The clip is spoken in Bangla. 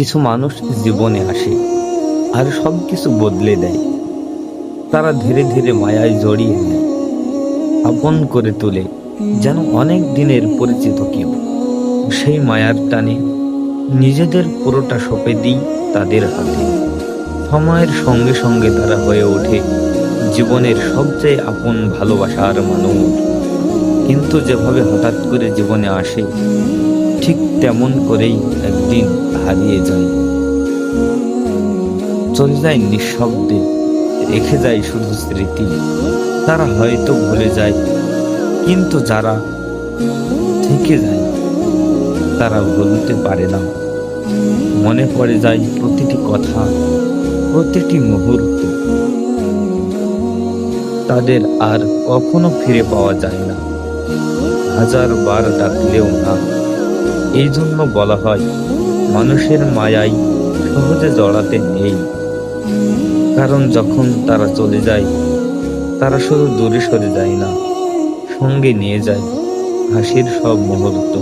কিছু মানুষ জীবনে আসে আর সব কিছু বদলে দেয়। তারা ধীরে ধীরে মায়ায় জড়িয়ে নেয়, আপন করে তোলে, যেন অনেক দিনের পরিচিত কেউ। সেই মায়ার টানে নিজেদের পুরোটা সঁপে দিই তাদের হাতে। সময়ের সঙ্গে সঙ্গে তারা হয়ে ওঠে জীবনের সবচেয়ে আপন ভালোবাসার মানুষ। কিন্তু যেভাবে হঠাৎ করে জীবনে আসে ঠিক তেমন করেই একদিন হারিয়ে যায়। চলে যায় নিঃশব্দে, রেখে যায় শুধু স্মৃতি। তারা হয়তো ভুলে যায়, কিন্তু যারা থেকে যায়, তারা ভুলতে পারে না। মনে পড়ে যায় প্রতিটি কথা, প্রতিটি মুহূর্ত। তাদের আর কখনো ফিরে পাওয়া যায় না। হাজার বার ডাকলেও না। এই জন্য বলা হয়, মানুষের মায়াই সহজে জড়াতে নেই। কারণ যখন তারা চলে যায়, তারা শুধু দূরে সরে যায় না, সঙ্গে নিয়ে যায় হাসির সব মুহূর্ত।